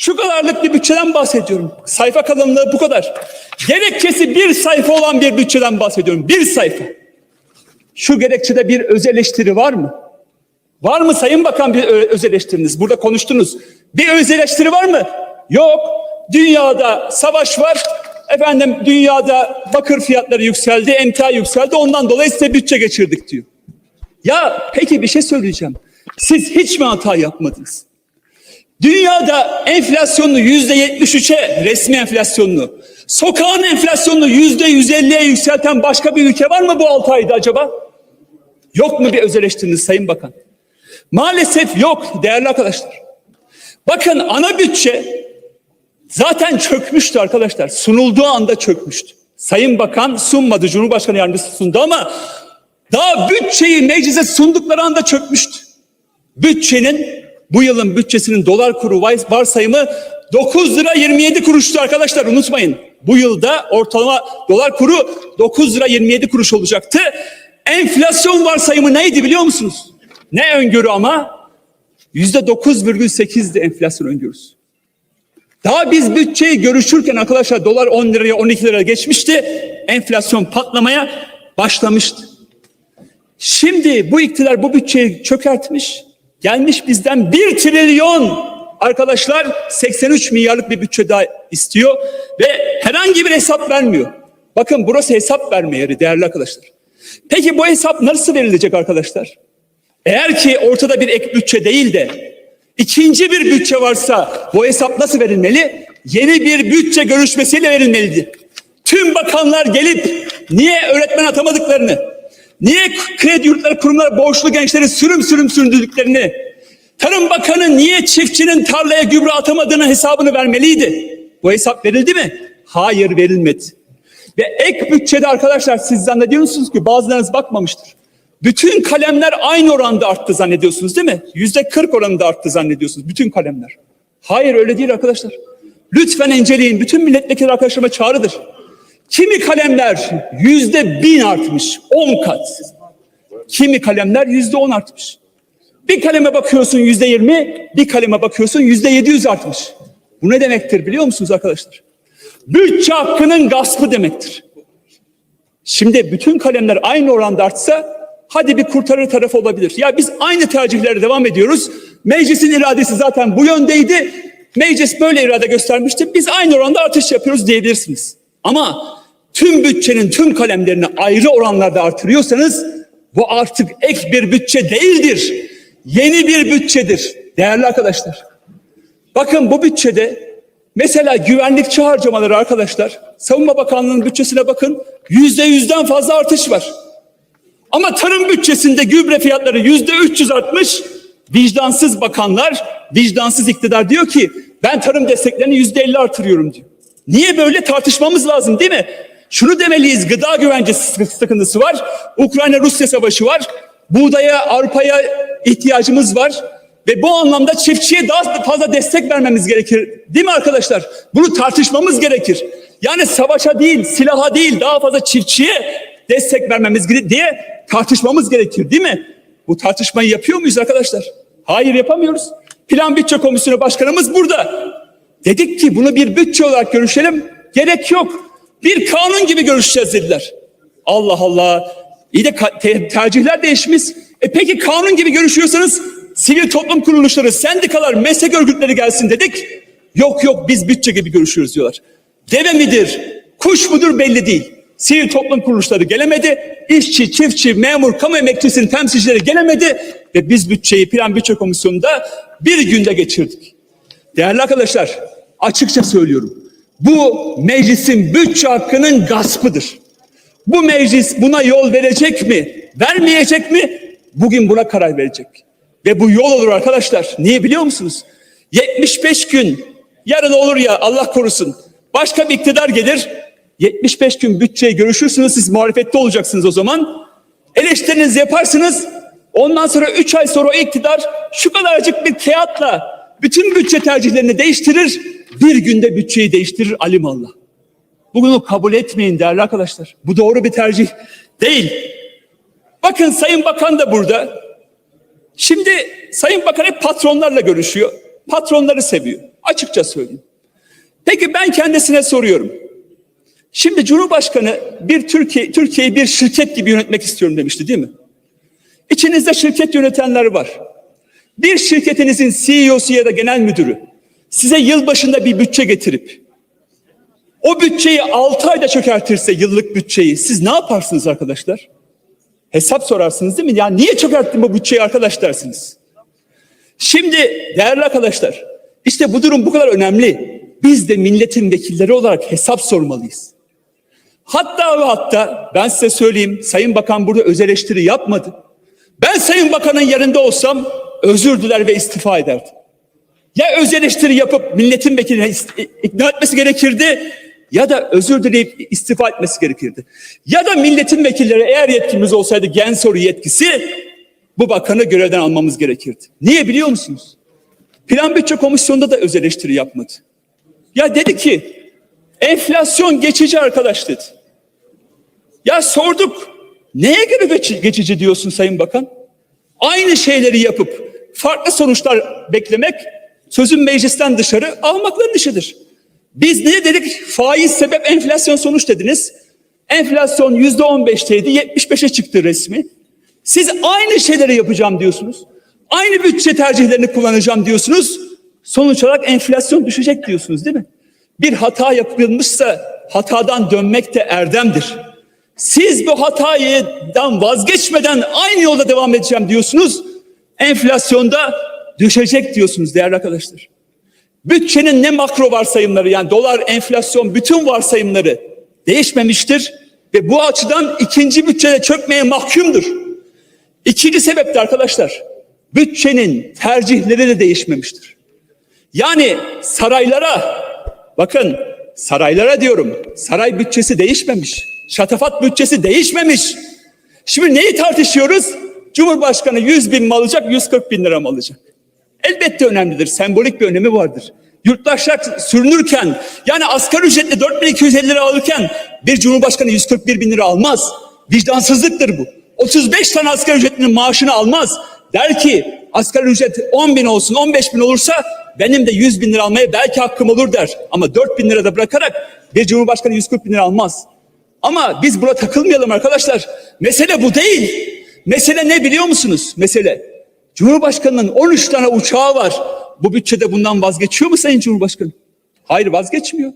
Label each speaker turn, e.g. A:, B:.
A: Şu kadarlık bir bütçeden bahsediyorum. Sayfa kalınlığı bu kadar. Gerekçesi bir sayfa olan bir bütçeden bahsediyorum. Bir sayfa. Şu gerekçede bir öz eleştiri var mı? Var mı Sayın Bakan bir öz eleştiriniz? Burada konuştunuz. Bir öz eleştiri var mı? Yok. Dünyada savaş var. Efendim dünyada bakır fiyatları yükseldi, emtia yükseldi. Ondan dolayı size bütçe geçirdik diyor. Ya peki bir şey söyleyeceğim. Siz hiç mi hata yapmadınız? Dünyada enflasyonunu yüzde yetmiş üçe resmi enflasyonunu, sokağın enflasyonunu yüzde yüz elliye yükselten başka bir ülke var mı bu altı ayda acaba? Yok mu bir öz eleştiriniz Sayın Bakan? Maalesef yok değerli arkadaşlar. Bakın ana bütçe zaten çökmüştü arkadaşlar. Sunulduğu anda çökmüştü. Sayın Bakan sunmadı, Cumhurbaşkanı Yardımcısı sundu ama daha bütçeyi meclise sundukları anda çökmüştü. Bütçenin bu yılın bütçesinin dolar kuru vars- varsayımı 9 lira 27 kuruştu arkadaşlar unutmayın. Bu yılda ortalama dolar kuru 9 lira 27 kuruş olacaktı. Enflasyon varsayımı neydi biliyor musunuz? Ne öngörü ama? Yüzde 9,8'di enflasyon öngörüsü. Daha biz bütçeyi görüşürken arkadaşlar dolar 10 liraya 12 liraya geçmişti. Enflasyon patlamaya başlamıştı. Şimdi bu iktidar bu bütçeyi çökertmiş. Gelmiş bizden 1 trilyon arkadaşlar 83 milyarlık bir bütçe daha istiyor ve herhangi bir hesap vermiyor. Bakın burası hesap verme yeri değerli arkadaşlar. Peki bu hesap nasıl verilecek arkadaşlar? Eğer ki ortada bir ek bütçe değil de ikinci bir bütçe varsa bu hesap nasıl verilmeli? Yeni bir bütçe görüşmesiyle verilmeliydi. Tüm bakanlar gelip niye öğretmen atamadıklarını, niye kredi yurtları kurumlara borçlu gençleri sürüm sürüm sürdürdüklerini, Tarım Bakanı niye çiftçinin tarlaya gübre atamadığını hesabını vermeliydi. Bu hesap verildi mi? Hayır verilmedi. Ve ek bütçede arkadaşlar siz zannediyorsunuz ki bazılarınız bakmamıştır. Bütün kalemler aynı oranda arttı zannediyorsunuz değil mi? Yüzde 40 oranında arttı zannediyorsunuz bütün kalemler. Hayır öyle değil arkadaşlar. Lütfen inceleyin. Bütün milletvekili arkadaşlarıma çağrıdır. Kimi kalemler yüzde bin artmış. On kat. Kimi kalemler yüzde on artmış. Bir kaleme bakıyorsun yüzde yirmi, bir kaleme bakıyorsun yüzde yedi yüz artmış. Bu ne demektir biliyor musunuz arkadaşlar? Bütçe hakkının gaspı demektir. Şimdi bütün kalemler aynı oranda artsa hadi bir kurtarır tarafı olabilir. Ya biz aynı tercihlere devam ediyoruz. Meclisin iradesi zaten bu yöndeydi. Meclis böyle irade göstermişti. Biz aynı oranda artış yapıyoruz diyebilirsiniz. Ama tüm bütçenin tüm kalemlerini ayrı oranlarda artırıyorsanız bu artık ek bir bütçe değildir. Yeni bir bütçedir değerli arkadaşlar. Bakın bu bütçede mesela güvenlikçi harcamaları arkadaşlar Savunma Bakanlığı'nın bütçesine bakın yüzde yüzden fazla artış var. Ama tarım bütçesinde gübre fiyatları yüzde 300 artmış. Vicdansız bakanlar, vicdansız iktidar diyor ki ben tarım desteklerini yüzde 50 artırıyorum diyor. Niye böyle tartışmamız lazım değil mi? Şunu demeliyiz gıda güvencesi sıkıntısı var. Ukrayna-Rusya savaşı var. Buğdaya, arpaya ihtiyacımız var. Ve bu anlamda çiftçiye daha fazla destek vermemiz gerekir. Değil mi arkadaşlar? Bunu tartışmamız gerekir. Yani savaşa değil, silaha değil daha fazla çiftçiye destek vermemiz gere- diye tartışmamız gerekir değil mi? Bu tartışmayı yapıyor muyuz arkadaşlar? Hayır yapamıyoruz. Plan Bütçe Komisyonu Başkanımız burada. Dedik ki bunu bir bütçe olarak görüşelim. Gerek yok. Bir kanun gibi görüşeceğiz dediler. Allah Allah. İyi de tercihler değişmiş. E peki kanun gibi görüşüyorsanız sivil toplum kuruluşları, sendikalar, meslek örgütleri gelsin dedik. Yok yok biz bütçe gibi görüşüyoruz diyorlar. Deve midir, kuş mudur belli değil. Sivil toplum kuruluşları gelemedi. İşçi, çiftçi, memur, kamu emekçisinin temsilcileri gelemedi. Ve biz bütçeyi Plan Bütçe Komisyonu'nda bir günde geçirdik. Değerli arkadaşlar açıkça söylüyorum. Bu meclisin bütçe hakkının gaspıdır. Bu meclis buna yol verecek mi? Vermeyecek mi? Bugün buna karar verecek. Ve bu yol olur arkadaşlar. Niye biliyor musunuz? 75 gün yarın olur ya Allah korusun. Başka bir iktidar gelir. 75 gün bütçeyi görüşürsünüz. Siz muhalefette olacaksınız o zaman. Eleştirinizi yaparsınız. Ondan sonra 3 ay sonra o iktidar şu kadarcık bir kağıtla bütün bütçe tercihlerini değiştirir. Bir günde bütçeyi değiştirir alimallah. Bunu kabul etmeyin değerli arkadaşlar. Bu doğru bir tercih değil. Bakın Sayın Bakan da burada. Şimdi Sayın Bakan hep patronlarla görüşüyor. Patronları seviyor. Açıkça söyleyeyim. Peki ben kendisine soruyorum. Şimdi Cumhurbaşkanı bir Türkiye Türkiye'yi bir şirket gibi yönetmek istiyorum demişti değil mi? İçinizde şirket yönetenler var. Bir şirketinizin CEO'su ya da genel müdürü size yılbaşında bir bütçe getirip o bütçeyi 6 ayda çökertirse yıllık bütçeyi siz ne yaparsınız arkadaşlar? Hesap sorarsınız değil mi? Ya niye çökerttin bu bütçeyi arkadaş dersiniz. Şimdi değerli arkadaşlar işte bu durum bu kadar önemli. Biz de milletin vekilleri olarak hesap sormalıyız. Hatta ve hatta ben size söyleyeyim Sayın Bakan burada öz eleştiri yapmadı. Ben Sayın Bakan'ın yerinde olsam özür diler ve istifa ederdim. Ya öz eleştiri yapıp milletin vekiline ikna etmesi gerekirdi ya da özür dileyip istifa etmesi gerekirdi. Ya da milletin vekilleri eğer yetkimiz olsaydı gen soru yetkisi bu bakanı görevden almamız gerekirdi. Niye biliyor musunuz? Plan Bütçe Komisyonu'nda da öz eleştiri yapmadı. Ya dedi ki enflasyon geçici arkadaş dedi. Ya sorduk neye göre geç- geçici diyorsun Sayın Bakan? Aynı şeyleri yapıp farklı sonuçlar beklemek sözün meclisten dışarı almakların işidir. Biz ne dedik? Faiz sebep enflasyon sonuç dediniz. Enflasyon yüzde on beşteydi, 75'e çıktı resmi. Siz aynı şeyleri yapacağım diyorsunuz. Aynı bütçe tercihlerini kullanacağım diyorsunuz. Sonuç olarak enflasyon düşecek diyorsunuz değil mi? Bir hata yapılmışsa hatadan dönmek de erdemdir. Siz bu hatadan vazgeçmeden aynı yolda devam edeceğim diyorsunuz. Enflasyonda düşecek diyorsunuz değerli arkadaşlar. Bütçenin ne makro varsayımları yani dolar, enflasyon bütün varsayımları değişmemiştir ve bu açıdan ikinci bütçede çökmeye mahkumdur. İkinci sebep de arkadaşlar bütçenin tercihleri de değişmemiştir. Yani saraylara bakın saraylara diyorum saray bütçesi değişmemiş. Şatafat bütçesi değişmemiş. Şimdi neyi tartışıyoruz? Cumhurbaşkanı 100 bin mi alacak 140 bin lira mı alacak? Elbette önemlidir. Sembolik bir önemi vardır. Yurttaşlar sürünürken yani asgari ücretle 4250 lira alırken bir cumhurbaşkanı 141 bin lira almaz. Vicdansızlıktır bu. 35 tane asgari ücretlinin maaşını almaz. Der ki asgari ücret 10 bin olsun 15 bin olursa benim de 100 bin lira almaya belki hakkım olur der. Ama 4 bin lira da bırakarak bir cumhurbaşkanı 140 bin lira almaz. Ama biz buna takılmayalım arkadaşlar. Mesele bu değil. Mesele ne biliyor musunuz? Mesele Cumhurbaşkanının 13 tane uçağı var. Bu bütçede bundan vazgeçiyor mu Sayın Cumhurbaşkanı? Hayır vazgeçmiyor.